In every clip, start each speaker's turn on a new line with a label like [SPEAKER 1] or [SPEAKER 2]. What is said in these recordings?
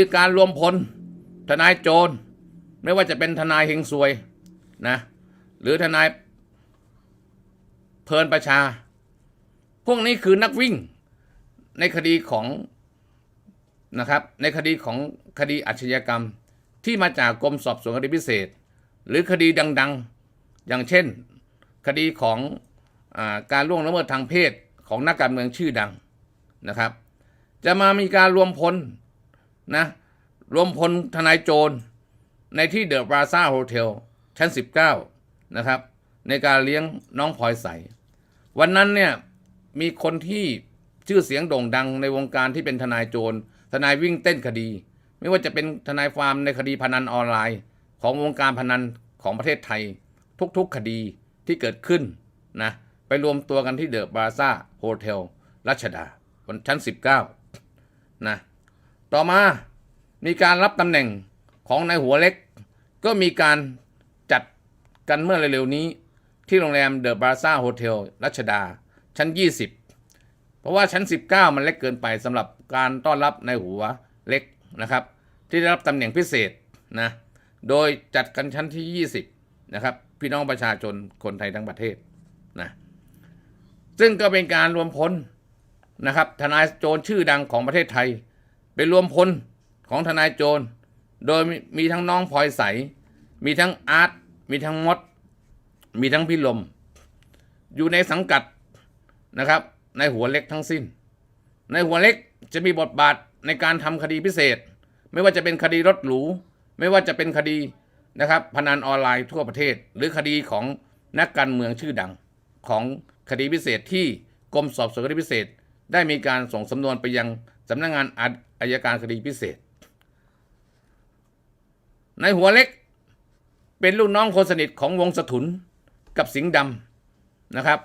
[SPEAKER 1] คือการรวมพลทนายโจร ไม่ว่าจะเป็นทนายเฮงซวยนะหรือทนายเพลินประชา พวกนี้คือนักวิ่งในคดีของนะครับในคดีของคดีอาชญากรรมที่มาจากกรมสอบสวนคดีพิเศษ หรือคดีดังๆ อย่างเช่น คดีของอการล่วงละเมิดทางเพศของนักการเมืองชื่อดังนะครับ จะมามีการรวมพล นะรวมพลทนายโจร ในที่เดอะบราซ่าโฮเทลชั้น 19 นะครับ ในการเลี้ยงน้องพลอยใส วันนั้นเนี่ยมีคนที่ชื่อเสียงโด่งดังในวงการที่เป็นทนายโจร ทนายวิ่งเต้นคดี ไม่ว่าจะเป็นทนายฟาร์มในคดีพนันออนไลน์ ของวงการพนันของประเทศไทย ทุกๆคดีที่เกิดขึ้นนะไปรวมตัวกันที่เดอะบราซ่าโฮเทลรัชดาบนชั้น 19 นะ ต่อมามีการรับตำแหน่งของนายหัวเล็ก ก็มีการจัดกันเมื่อเร็วๆนี้ ที่โรงแรมเดอะบราซ่าโฮเทลรัชดา ชั้น 20 เพราะว่าชั้น 19 มันเล็กเกินไปสำหรับการต้อนรับนายหัวเล็กนะครับ ที่ได้รับตำแหน่งพิเศษนะโดยจัดกันชั้นที่ 20 นะครับ พี่น้องประชาชนคนไทยทั้งประเทศนะซึ่งก็เป็นการรวมพลนะครับทนายโจรชื่อดังของประเทศไทย เป็นรวมพลของทนายโจร โดยมีมีทั้งน้องพลอยใส มีทั้งอาร์ต มีทั้งมด มีทั้งพี่ลม อยู่ในสังกัดนะครับ ในหัวเล็กทั้งสิ้น ในหัวเล็กจะมีบทบาทในการทำคดีพิเศษ ไม่ว่าจะเป็นคดีรถหรู ไม่ว่าจะเป็นคดีนะครับพนันออนไลน์ทั่วประเทศ หรือคดีของนักการเมืองชื่อดังของคดีพิเศษที่กรมสอบสวนคดีพิเศษ ได้มีการส่งสำนวนไปยัง สำนักงานอาอายการคดีพิเศษ ในหัวเล็กเป็นลูกน้องคนสนิทของวงสถุนกับสิงห์ดำนะครับ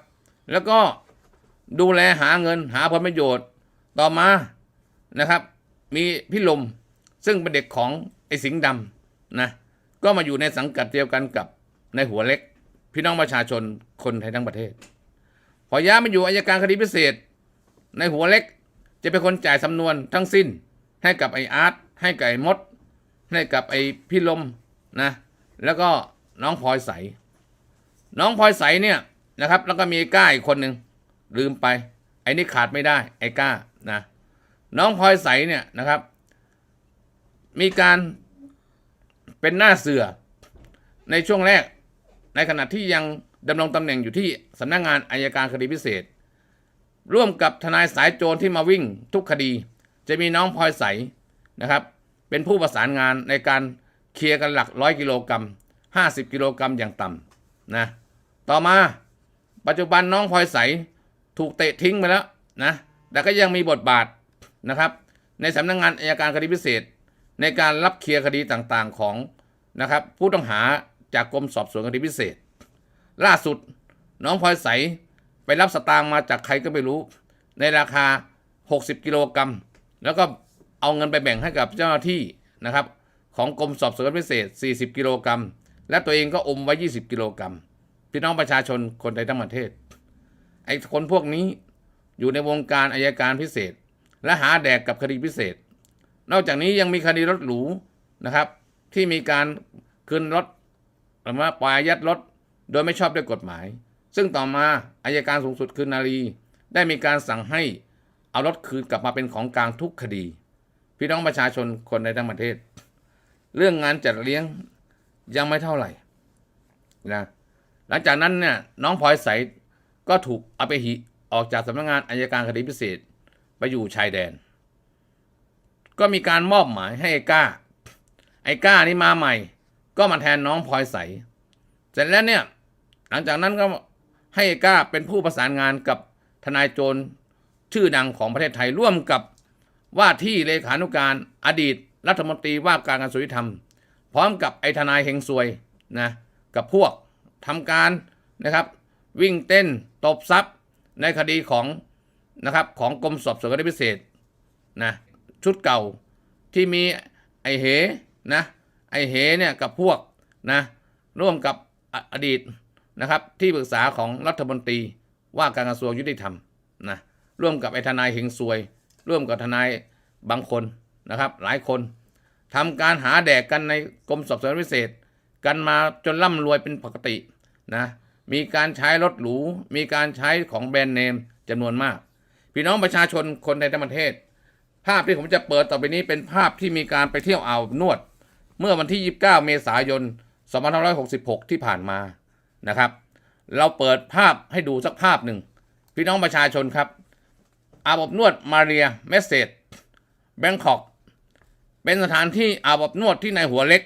[SPEAKER 1] แล้วก็ดูแลหาเงินหาผลประโยชน์ต่อมานะครับ มีพี่ลมซึ่งเป็นเด็กของไอ้สิงห์ดำนะก็มาอยู่ในสังกัดเดียวกันกับในหัวเล็ก พี่น้องประชาชนคนไทยทั้งประเทศ พอย้ายมาอยู่อายการคดีพิเศษ ในหัวเล็ก จะเป็นคนจ่ายสำนวนทั้งสิ้น ให้กับไออาร์ตให้กับไอมด ให้กับไอพี่ลมนะ แล้วก็น้องพลอยใส น้องพลอยใสเนี่ยนะครับ แล้วก็มีไอ้ก้าอีกคนหนึ่งลืมไป ไอ้นี่ขาดไม่ได้ไอ้ก้านะ น้องพลอยใสเนี่ยนะครับ มีการเป็นหน้าเสือในช่วงแรก ในขณะที่ยังดำรงตำแหน่งอยู่ที่สำนักงานอายการคดีพิเศษ ร่วมกับทนายสายโจรที่มาวิ่งทุกคดี จะมีน้องพลอยใสนะครับ เป็นผู้ประสานงานในการเคลียร์กันหลักร้อยกิโลกรัม50 กิโลกรัมอย่างต่ำนะต่อมาปัจจุบันน้องพลอยใสถูกเตะทิ้งไปแล้วนะแต่ก็ยังมีบทบาทนะครับ ในสำนักงานอายการคดีพิเศษ ในการรับเคลียร์คดีต่างๆของนะครับผู้ต้องหาจากกรมสอบสวนคดีพิเศษ ล่าสุดน้องพลอยใส ไปรับสตางค์มาจากใครก็ไม่รู้ ในราคา 60 กิโลกรัม แล้วก็เอาเงินไปแบ่งให้กับเจ้าหน้าที่นะครับ ของกรมสอบสวนพิเศษ 40 กิโลกรัม และตัวเองก็อมไว้ 20 กิโลกรัม พี่น้องประชาชนคนไทยทั้งประเทศ ไอ้คนพวกนี้อยู่ในวงการอายการพิเศษ และหาแดกกับคดีพิเศษ นอกจากนี้ยังมีคดีรถหรูนะครับ ที่มีการคืนรถหรือว่าปล่อยยัดรถโดยไม่ชอบด้วยกฎหมาย ซึ่งต่อมาอายการสูงสุดคือนารีได้มีการสั่งให้เอารถคืนกลับมาเป็นของกลางทุกคดี พี่น้องประชาชนคนในทั้งประเทศ เรื่องงานจัดเลี้ยงยังไม่เท่าไหร่นะหลังจากนั้นเนี่ยน้องพลอยใสก็ถูกเอาไปหิออกจากสำนักงานอายการคดีพิเศษไปอยู่ชายแดน ก็มีการมอบหมายให้ไอ้ก้า ไอ้ก้านี่มาใหม่ ก็มาแทนน้องพลอยใส เสร็จแล้วเนี่ย หลังจากนั้นก็ ให้ไอ้ก้าเป็นผู้ประสานงานกับทนายโจรชื่อดังของประเทศไทยร่วมกับว่าที่เลขานุการอดีตรัฐมนตรีว่าการกระทรวงยุติธรรม พร้อมกับไอ้ทนายเฮงซวยนะกับพวกทำการนะครับ วิ่งเต้นตบทรัพย์ในคดีของนะครับของกรมสอบสวนคดีพิเศษนะชุดเก่าที่มีไอเหนะไอเหเนี่ยกับพวกนะร่วมกับออดีต นะครับที่ปรึกษาของรัฐมนตรีว่าการกระทรวงยุติธรรมนะร่วมกับไอทนายเฮงซวย ร่วมกับทนายบางคนนะครับ หลายคนทำการหาแดกกันในกรมสอบสวนพิเศษ กันมาจนร่ำรวยเป็นปกตินะมีการใช้รถหรู มีการใช้ของแบรนด์เนมจำนวนมาก พี่น้องประชาชนคนในต่างประเทศ ภาพที่ผมจะเปิดต่อไปนี้เป็นภาพที่มีการไปเที่ยวอ่าวนวด เมื่อวันที่ 29 เมษายน 2566 ที่ผ่านมา นะครับ เราเปิดภาพให้ดูสักภาพหนึ่ง พี่น้องประชาชนครับ อาบอบนวดมาเรียเมสเซจแบงคอกเป็นสถานที่อาบอบนวดที่ในหัวเล็ก